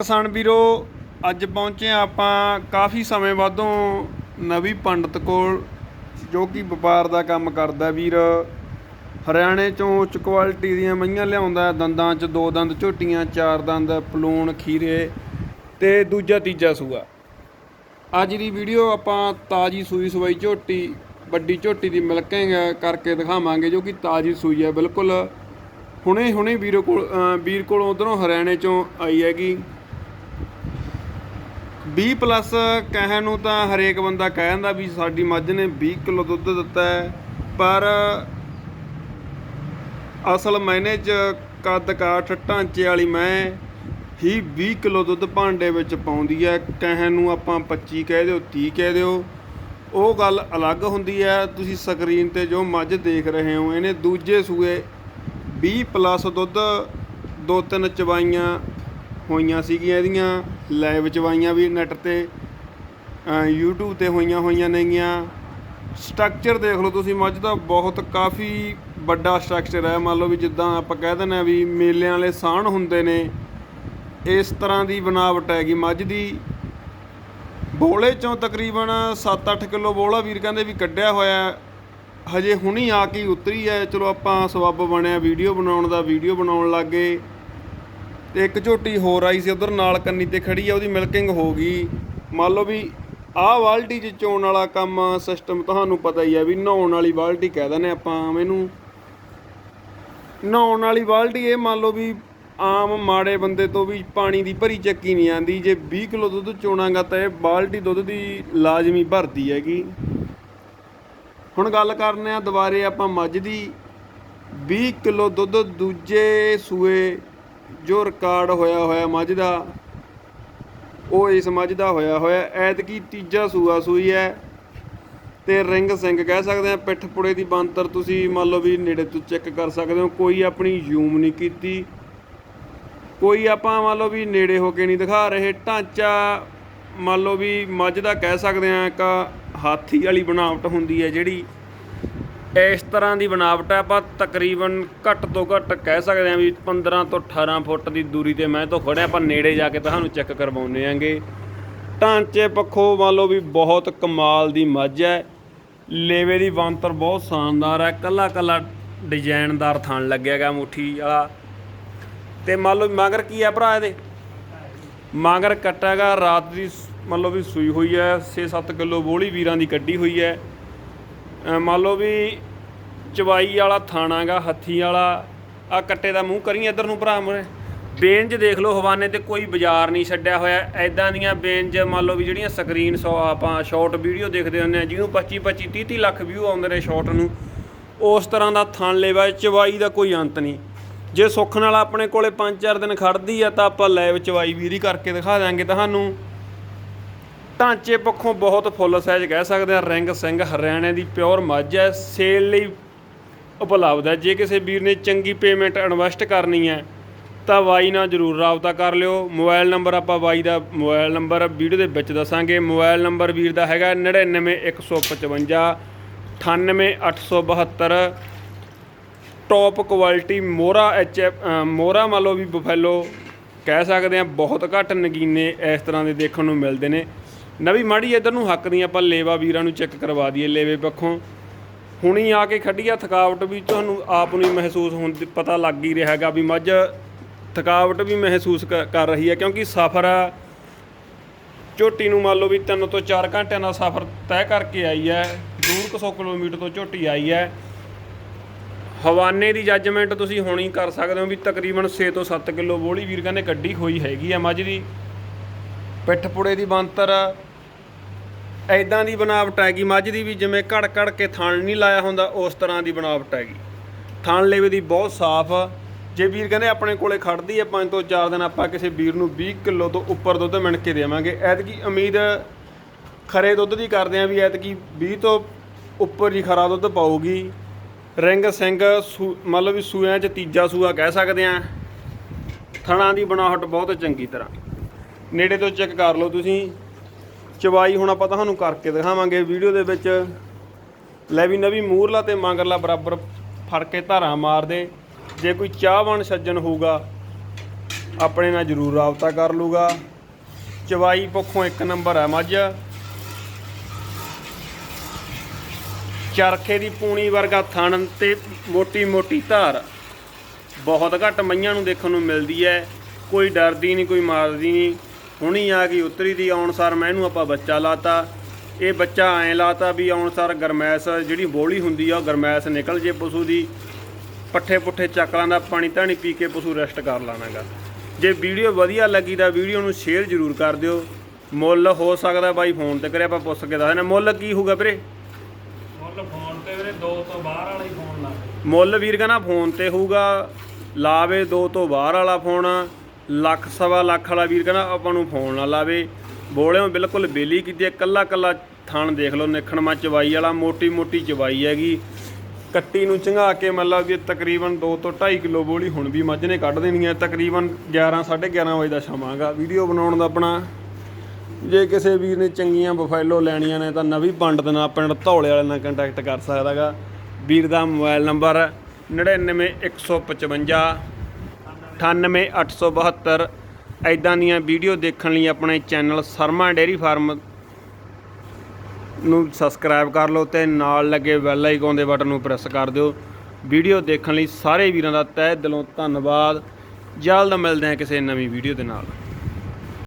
ਕਿਸਾਨ ਵੀਰੋ, ਅੱਜ ਪਹੁੰਚੇ ਹਾਂ ਆਪਾਂ ਕਾਫੀ ਸਮੇਂ ਬਾਅਦੋਂ ਨਵੀਂ ਪੰਡਤ ਕੋਲ, ਜੋ ਕਿ ਵਪਾਰ ਦਾ ਕੰਮ ਕਰਦਾ ਵੀਰ। ਹਰਿਆਣੇ ਚੋਂ ਉੱਚ ਕੁਆਲਿਟੀ ਦੀਆਂ ਮਈਆਂ ਲਿਆਉਂਦਾ ਦੰਦਾਂ 'ਚ ਦੋ ਦੰਦ, ਝੋਟੀਆਂ ਚਾਰ ਦੰਦ, ਪਲੂਣ, ਖੀਰੇ ਤੇ ਦੂਜਾ ਤੀਜਾ ਸੂਆ। ਅੱਜ ਦੀ ਵੀਡੀਓ ਆਪਾਂ ਤਾਜੀ ਸੂਈ ਸਵਾਈ ਝੋਟੀ, ਵੱਡੀ ਝੋਟੀ ਦੀ ਮਿਲਕਿੰਗ ਕਰਕੇ ਦਿਖਾਵਾਂਗੇ, ਜੋ ਕਿ ਤਾਜੀ ਸੂਈ ਹੈ, ਬਿਲਕੁਲ। ਹੁਣੇ ਹੁਣੇ ਵੀਰੋ ਕੋਲ ਵੀਰ ਕੋਲ ਉਧਰੋਂ ਹਰਿਆਣੇ ਚੋਂ ਆਈ ਹੈਗੀ। 20 ਪਲੱਸ ਕਹਿਣ ਨੂੰ ਤਾਂ ਹਰੇਕ ਬੰਦਾ ਕਹਿ ਜਾਂਦਾ ਵੀ ਸਾਡੀ ਮੱਝ ਨੇ 20 ਕਿਲੋ ਦੁੱਧ ਦਿੱਤਾ ਹੈ, ਪਰ ਅਸਲ ਮੈਨੇ ਚ ਕੱਦ ਕਾਠ ਢਾਂਚੇ ਵਾਲੀ ਮੈਂ ਹੀ 20 ਕਿਲੋ ਦੁੱਧ ਭਾਂਡੇ ਵਿੱਚ ਪਾਉਂਦੀ ਹੈ, ਕਹਿਣ ਨੂੰ ਆਪਾਂ 25 ਕਹਿ ਦਿਓ 30 ਕਹਿ ਦਿਓ। ਉਹ ਗੱਲ ਅਲੱਗ ਹੁੰਦੀ ਹੈ, ਤੁਸੀਂ ਸਕਰੀਨ ਤੇ ਜੋ ਮੱਝ ਦੇਖ ਰਹੇ ਹੋ, ਇਹਨੇ ਦੂਜੇ ਸੂਏ 20 ਪਲੱਸ ਦੁੱਧ ਦੋ ਤਿੰਨ ਚਵਾਈਆਂ ਹੋਈਆਂ ਸੀਗੀਆਂ ਇਹਦੀਆਂ ਲਾਈਵ ਚਵਾਈਆਂ ਵੀ ਨੈਟ ਤੇ ਅ, YouTube ਤੇ ਹੋਈਆਂ ਹੋਈਆਂ ਨੇਗੀਆਂ। ਸਟਰਕਚਰ ਦੇਖ ਲਓ ਤੁਸੀਂ ਮੱਝ ਦਾ ਬਹੁਤ ਕਾਫੀ ਵੱਡਾ ਸਟਰਕਚਰ ਹੈ। ਮੰਨ ਲਓ ਵੀ ਜਿੱਦਾਂ ਆਪਾਂ ਕਹਿ ਦਿੰਦੇ ਆ ਵੀ ਮੇਲਿਆਂ ਵਾਲੇ ਸਾਹਣ ਹੁੰਦੇ ਨੇ ਇਸ ਤਰ੍ਹਾਂ ਦੀ ਬਣਾਵਟ ਹੈਗੀ। ਮੱਝ ਦੀ ਬੋਲੇ ਚੋਂ ਤਕਰੀਬਨ 7-8 ਕਿਲੋ ਬੋਲਾ ਵੀਰ ਕਹਿੰਦੇ ਵੀ ਕੱਢਿਆ ਹੋਇਆ ਹਜੇ ਹੁਣੀ ਆ ਕੇ ਹੀ ਉਤਰੀ ਹੈ। ਚਲੋ ਆਪਾਂ ਸਬੱਬ ਬਣਿਆ ਵੀਡੀਓ ਬਣਾਉਣ ਦਾ ਵੀਡੀਓ ਬਣਾਉਣ ਲੱਗੇ ਤੇ ਇੱਕ ਝੋਟੀ ਹੋਰ ਆਈ ਸੀ ਉਧਰ ਨਾਲ ਕੰਨੀ ਤੇ ਖੜੀ ਆ, ਉਹਦੀ ਮਿਲਕਿੰਗ ਹੋ ਗਈ। ਮੰਨ ਲਓ ਵੀ ਆਹ ਬਾਲਟੀ 'ਚ ਚੋਣ ਵਾਲਾ ਕੰਮ ਸਿਸਟਮ ਤੁਹਾਨੂੰ ਪਤਾ ਹੀ ਹੈ ਵੀ ਨਹਾਉਣ ਵਾਲੀ ਬਾਲਟੀ ਕਹਿ ਦਿੰਦੇ ਆਪਾਂ ਮੈਨੂੰ ਨਹਾਉਣ ਵਾਲੀ ਬਾਲਟੀ ਇਹ ਮੰਨ ਲਓ ਵੀ ਆਮ ਮਾੜੇ ਬੰਦੇ ਤੋਂ ਵੀ ਪਾਣੀ ਦੀ ਭਰੀ ਚੱਕੀ ਨਹੀਂ ਆਂਦੀ ਜੇ 20 ਕਿਲੋ ਦੁੱਧ ਚੋਣਾਗਾ ਤਾਂ ਇਹ ਬਾਲਟੀ ਦੁੱਧ ਦੀ ਲਾਜ਼ਮੀ ਭਰਦੀ ਹੈਗੀ। ਹੁਣ ਗੱਲ ਕਰਨੇ ਆ ਦੁਬਾਰੇ ਆਪਾਂ ਮੱਝ ਦੀ 20 ਕਿਲੋ ਦੁੱਧ ਦੂਜੇ ਸੂਏ ਜੋ ਰਿਕਾਰਡ ਹੋਇਆ ਹੋਇਆ ਮੱਝ ਦਾ, ਉਹ ਇਸ ਮੱਝ ਦਾ ਹੋਇਆ ਹੋਇਆ। ਐਤਕੀ ਤੀਜਾ ਸੂਆ ਸੂਈ ਹੈ ਤੇ ਰਿੰਗ ਸਿੰਘ ਕਹਿ ਸਕਦੇ ਆ ਪਿੱਠ ਪੁੜੇ ਦੀ ਬੰਤਰ ਤੁਸੀਂ ਮੰਨ ਲਓ ਵੀ ਨੇੜੇ ਤੋਂ ਚੈੱਕ ਕਰ ਸਕਦੇ ਹੋ। ਕੋਈ ਆਪਣੀ ਜ਼ੂਮ ਨਹੀਂ ਕੀਤੀ। ਕੋਈ ਆਪਾਂ ਮੰਨ ਲਓ ਵੀ ਨੇੜੇ ਹੋ ਕੇ ਨਹੀਂ ਦਿਖਾ ਰਹੇ। ਢਾਂਚਾ ਮੰਨ ਲਓ ਵੀ ਮੱਝ ਦਾ ਕਹਿ ਸਕਦੇ ਆ, ਇੱਕ ਹਾਥੀ ਵਾਲੀ ਬਣਾਵਟ ਹੁੰਦੀ ਹੈ ਜਿਹੜੀ ਇਸ ਤਰ੍ਹਾਂ ਦੀ ਬਣਾਵਟ ਹੈ, ਆਪਾਂ ਤਕਰੀਬਨ ਘੱਟ ਤੋਂ ਘੱਟ ਕਹਿ ਸਕਦੇ ਹਾਂ ਵੀ 15 ਤੋਂ 18 ਫੁੱਟ ਦੀ ਦੂਰੀ ਤੇ ਮੈਂ ਤੋਂ ਖੜਿਆ ਆਪਾਂ ਨੇੜੇ ਜਾ ਕੇ ਤੁਹਾਨੂੰ ਚੈੱਕ ਕਰਵਾਉਨੇ ਆਂਗੇ ਢਾਂਚੇ ਪੱਖੋਂ ਮੰਨ ਲਓ ਵੀ ਬਹੁਤ ਕਮਾਲ ਦੀ ਮੱਝ ਹੈ। ਲੇਵੇ ਦੀ ਬਣਤਰ ਬਹੁਤ ਸ਼ਾਨਦਾਰ ਹੈ ਕੱਲਾ ਕੱਲਾ ਡਿਜ਼ਾਈਨਦਾਰ ਥਣ ਲੱਗਿਆਗਾ ਮੁੱਠੀ ਵਾਲਾ। ਤੇ ਮੰਨ ਲਓ ਮਗਰ ਕੀ ਹੈ ਭਰਾ ਇਹਦੇ? ਮਗਰ ਕੱਟਾਗਾ ਰਾਤ ਦੀ ਮੰਨ ਲਓ ਵੀ ਸੂਈ ਹੋਈ ਹੈ 6-7 ਕਿਲੋ ਬੋਲੀ ਵੀਰਾਂ ਦੀ ਕੱਢੀ ਹੋਈ ਹੈ। ਮੰਨ ਲਓ ਵੀ ਚਵਾਈ ਵਾਲਾ, ਥਾਣਾਗਾ, ਹੱਥੀ ਵਾਲਾ ਆ ਕੱਟੇ ਦਾ ਮੂੰਹ ਕਰੀ ਇੱਧਰ ਨੂੰ ਭਰਾ ਮੁਰੇ ਬੇਂਜ ਦੇਖ ਲਓ ਹਵਾਨੇ ਤੇ ਕੋਈ ਬਾਜ਼ਾਰ ਨਹੀਂ ਛੱਡਿਆ ਹੋਇਆ। ਐਦਾਂ ਦੀਆਂ ਬੇਂਜ ਮੰਨ ਲਓ ਵੀ ਜਿਹੜੀਆਂ ਸਕਰੀਨ ਸੋ ਆਪਾਂ ਸ਼ਾਰਟ ਵੀਡੀਓ ਦੇਖਦੇ ਹੁੰਦੇ ਆ, ਜਿਹਨੂੰ 25 25 30 30 ਲੱਖ ਵਿਊ ਆਉਂਦੇ ਨੇ ਸ਼ਾਰਟ ਨੂੰ, ਉਸ ਤਰ੍ਹਾਂ ਦਾ ਥਣ ਲੇਵਾ ਚਵਾਈ ਦਾ ਕੋਈ ਅੰਤ ਨਹੀਂ। ਜੇ ਸੁੱਖ ਨਾਲ ਆਪਣੇ ਕੋਲੇ 5-4 ਦਿਨ ਖੜਦੀ ਆ ਤਾਂ ਆਪਾਂ ਲਾਈਵ ਚਵਾਈ ਵੀਰੀ ਕਰਕੇ ਦਿਖਾ ਦਾਂਗੇ ਤੁਹਾਨੂੰ। ਢਾਂਚੇ ਪੱਖੋਂ ਬਹੁਤ ਫੁੱਲ ਸਾਈਜ਼ ਕਹਿ ਸਕਦੇ ਆ ਰਿੰਗ ਸਿੰਘ ਹਰਿਆਣੇ ਦੀ ਪਿਓਰ ਮੱਝ ਹੈ। ਸੇਲ ਲਈ ਉਪਲਬਧ ਹੈ। ਜੇ ਕਿਸੇ ਵੀਰ ਨੇ ਚੰਗੀ ਪੇਮੈਂਟ ਇਨਵੈਸਟ ਕਰਨੀ ਹੈ, ਤਾਂ ਵਾਈ ਨਾਲ ਜਰੂਰ ਰਾਬਤਾ ਕਰ ਲਿਓ। ਮੋਬਾਈਲ ਨੰਬਰ ਆਪਾਂ ਵਾਈ ਦਾ, ਮੋਬਾਈਲ ਨੰਬਰ ਵੀਡੀਓ ਦੇ ਵਿੱਚ ਦੱਸਾਂਗੇ। ਮੋਬਾਈਲ ਨੰਬਰ ਵੀਰ ਦਾ ਹੈਗਾ 99155 98872 ਟੌਪ ਕੁਆਲਿਟੀ ਮੋਰਾ ਐਚ ਮੋਰਾ ਮੰਨ ਲਓ ਵੀ ਬਫੈਲੋ ਕਹਿ ਸਕਦੇ ਆ ਬਹੁਤ ਘੱਟ ਨਗੀਨੇ ਇਸ ਤਰ੍ਹਾਂ ਦੇ ਦੇਖਣ ਨੂੰ ਮਿਲਦੇ ਨੇ। ਨਵੀਂ ਮਾੜੀ ਇਧਰ ਨੂੰ ਹੱਕ ਦੀ ਆਪਾਂ ਲੇਵਾ ਵੀਰਾਂ ਨੂੰ ਚੈੱਕ ਕਰਵਾ ਦਈਏ, ਲੇਵੇ ਪੱਖੋਂ। ਹੁਣੀ ਆ ਕੇ ਖੱਡੀ ਆ ਥਕਾਵਟ ਵੀ ਤੁਹਾਨੂੰ ਆਪ ਨੂੰ ਹੀ ਮਹਿਸੂਸ ਹੁੰਦੀ ਪਤਾ ਲੱਗ ਹੀ ਰਿਹਾ ਹੈਗਾ ਵੀ ਮੱਝ ਥਕਾਵਟ ਵੀ ਮਹਿਸੂਸ ਕ- ਕਰ ਰਹੀ ਹੈ, ਕਿਉਂਕਿ ਸਫ਼ਰ ਝੋਟੀ ਨੂੰ ਮੰਨ ਲਓ ਵੀ 3 ਤੋਂ 4 ਘੰਟਿਆਂ ਦਾ ਸਫ਼ਰ ਤੈਅ ਕਰਕੇ ਆਈ ਹੈ, ਦੂਰ ਕੁ ਸੌ ਕਿਲੋਮੀਟਰ ਤੋਂ ਝੋਟੀ ਆਈ ਹੈ। ਹਵਾਨੇ ਦੀ ਜੱਜਮੈਂਟ ਤੁਸੀਂ ਹੁਣੀ ਕਰ ਸਕਦੇ ਹੋ ਵੀ ਤਕਰੀਬਨ 6 ਤੋਂ 7 ਕਿਲੋ ਬੋਲੀ ਵੀਰ ਕਹਿੰਦੇ ਕੱਢੀ ਹੋਈ ਹੈਗੀ ਆ ਮੱਝ ਦੀ। ਪਿੱਠ ਪੁੜੇ ਦੀ ਬੰਤਰ ਐਦਾਂ ਦੀ ਬਣਾਵਟ ਹੈਗੀ, ਮੱਝ ਦੀ ਵੀ ਜਿਵੇਂ ਘੜ ਘੜ ਕੇ ਥਣ ਨਹੀਂ ਲਾਇਆ ਹੁੰਦਾ, ਉਸ ਤਰ੍ਹਾਂ ਦੀ ਬਣਾਵਟ ਹੈਗੀ। ਥਣ ਲੇਵੇ ਦੀ ਬਹੁਤ ਸਾਫ਼ ਜੇ ਵੀਰ ਕਹਿੰਦੇ ਆਪਣੇ ਕੋਲੇ ਖੜਦੀ ਹੈ ਪੰਜ ਤੋਂ ਚਾਰ ਦਿਨ, ਆਪਾਂ ਕਿਸੇ ਵੀਰ ਨੂੰ 20 ਕਿਲੋ ਤੋਂ ਉੱਪਰ ਦੁੱਧ ਮਿਣ ਕੇ ਦੇਵਾਂਗੇ। ਐਤਕੀ ਉਮੀਦ ਖਰੇ ਦੁੱਧ ਦੀ ਕਰਦੇ ਆਂ ਵੀ ਐਤਕੀ 20 ਤੋਂ ਉੱਪਰ ਹੀ ਖਰਾ ਦੁੱਧ ਪਾਊਗੀ। ਰਿੰਗ ਸਿੰਘ ਸੂ- ਮੰਨ ਲਓ ਵੀ ਸੂਆਂ 'ਚ ਤੀਜਾ ਸੂਆ ਕਹਿ ਸਕਦੇ ਆਂ। ਥਣਾਂ ਦੀ ਬਣਾਵਟ ਬਹੁਤ ਚੰਗੀ ਤਰ੍ਹਾਂ। ਨੇੜੇ ਤੋਂ ਚੈੱਕ ਕਰ ਲਓ ਤੁਸੀਂ। ਚਵਾਈ ਹੁਣ ਆਪਾਂ ਤੁਹਾਨੂੰ ਕਰਕੇ ਦਿਖਾਵਾਂਗੇ ਵੀਡੀਓ ਦੇ ਵਿੱਚ। ਲੈ ਵੀ ਨਵੀਂ ਮੂਰਲਾ ਤੇ ਮੰਗਰਲਾ ਬਰਾਬਰ ਫੜ ਕੇ ਧਾਰਾਂ ਮਾਰਦੇ। ਜੇ ਕੋਈ ਚਾਹਵਾਨ ਸੱਜਣ ਹੋਊਗਾ, ਆਪਣੇ ਨਾਲ ਜਰੂਰ ਰਾਬਤਾ ਕਰ ਲੂਗਾ। ਚਵਾਈ ਪੱਖੋਂ ਇੱਕ ਨੰਬਰ ਹੈ ਮੱਝ। ਚਰਖੇ ਦੀ ਪੂਣੀ ਵਰਗਾ ਥਣ ਤੇ ਮੋਟੀ ਮੋਟੀ ਧਾਰ। ਬਹੁਤ ਘੱਟ ਮਈਆਂ ਨੂੰ ਦੇਖਣ ਨੂੰ ਮਿਲਦੀ ਹੈ। ਕੋਈ ਡਰਦੀ ਨਹੀਂ, ਕੋਈ ਮਾਰਦੀ ਨਹੀਂ। ਹੁਣੀ ਆ ਗਈ ਉਤਰੀ ਦੀ ਆਉਣ ਸਾਰ ਮੈਂ ਇਹਨੂੰ ਆਪਾਂ ਬੱਚਾ ਲਾਤਾ। ਇਹ ਬੱਚਾ ਐਂ ਲਾਤਾ ਵੀ ਆਉਣ ਸਾਰ ਗਰਮੈਸ ਜਿਹੜੀ ਬੋਲੀ ਹੁੰਦੀ ਆ ਉਹ ਗਰਮੈਸ ਨਿਕਲ ਜੇ ਪਸ਼ੂ ਦੀ। ਪੱਠੇ ਪੁੱਠੇ ਚੱਕਲਾਂ ਦਾ ਪਾਣੀ ਧਾਣੀ ਪੀ ਕੇ ਪਸ਼ੂ ਰੈਸਟ ਕਰ ਲਾਣਾਗਾ ਜੇ ਵੀਡੀਓ ਵਧੀਆ ਲੱਗੀ ਤਾਂ ਵੀਡੀਓ ਨੂੰ ਸ਼ੇਅਰ ਜ਼ਰੂਰ ਕਰ ਦਿਓ। ਮੁੱਲ ਹੋ ਸਕਦਾ ਬਾਈ ਫੋਨ ਤੇ ਕਰਿਆ ਆਪਾਂ ਪੁੱਛ ਕੇ ਦੱਸਦੇ ਮੁੱਲ ਕੀ ਹੋਊਗਾ ਵੀਰੇ? ਮੁੱਲ ਫੋਨ ਤੇ ਵੀਰੇ ਦੋ ਤੋਂ ਬਾਹਰ ਵਾਲਾ ਹੀ ਫੋਨ ਲਾ ਦੇ ਮੁੱਲ ਵੀਰ ਕਹਿੰਦਾ ਫੋਨ ਤੇ ਹੋਊਗਾ। ਲਾਵੇ ਦੋ ਤੋਂ ਬਾਹਰ ਵਾਲਾ ਫੋਨ ਲੱਖ, ਸਵਾ ਲੱਖ ਵਾਲਾ ਵੀਰ ਕਹਿੰਦਾ ਆਪਾਂ ਨੂੰ ਫੋਨ ਨਾ ਲਾਵੇ। ਬੋਲਿਓ, ਬਿਲਕੁਲ ਬੇਲੀ ਕੀਤੀ ਹੈ। ਕੱਲਾ ਕੱਲਾ ਥਣ ਦੇਖ ਲਓ ਨਿਖਣਮਾ ਚਵਾਈ ਵਾਲਾ, ਮੋਟੀ ਮੋਟੀ ਚਵਾਈ ਹੈਗੀ। ਕੱਟੀ ਨੂੰ ਚੰਗਾ ਕੇ ਮਤਲਬ ਕਿ ਤਕਰੀਬਨ 2 ਤੋਂ 2.5 ਕਿਲੋ ਬੋਲੀ ਹੁਣ ਵੀ ਮੱਝ ਨੇ ਕੱਢ ਦੇਣੀ ਹੈ। ਤਕਰੀਬਨ 11 11:30 ਵਜੇ ਦਾ ਸਮਾਂਗਾ ਵੀਡੀਓ ਬਣਾਉਣ ਦਾ ਆਪਣਾ, ਜੇ ਕਿਸੇ ਵੀਰ ਨੇ ਚੰਗੀਆਂ ਬਫੈਲੋ ਲੈਣੀਆਂ ਨੇ ਤਾਂ ਨਵੀਂ ਪੰਡਤ ਨਾਲ ਪਿੰਡ ਧੌਲੇ ਵਾਲੇ ਨਾਲ ਕੰਟੈਕਟ ਕਰ ਸਕਦਾਗਾ ਵੀਰ ਦਾ ਮੋਬਾਈਲ ਨੰਬਰ 99155 98872 ਐਦਾਂ ਦੀਆਂ ਵੀਡੀਓ ਦੇਖਣ ਲਈ ਆਪਣੇ ਚੈਨਲ ਸਰਮਾ ਡੇਅਰੀ ਫਾਰਮ ਨੂੰ ਸਬਸਕ੍ਰਾਈਬ ਕਰ ਲਓ ਤੇ ਨਾਲ ਲੱਗੇ ਬੈਲ ਆਈਕਨ ਦੇ ਬਟਨ ਨੂੰ ਪ੍ਰੈਸ ਕਰ ਦਿਓ ਵੀਡੀਓ ਦੇਖਣ ਲਈ ਸਾਰੇ ਵੀਰਾਂ ਦਾ ਤਹਿ ਦਿਲੋਂ ਧੰਨਵਾਦ ਜਲਦ ਮਿਲਦੇ ਹਾਂ ਕਿਸੇ ਨਵੀਂ ਵੀਡੀਓ ਦੇ ਨਾਲ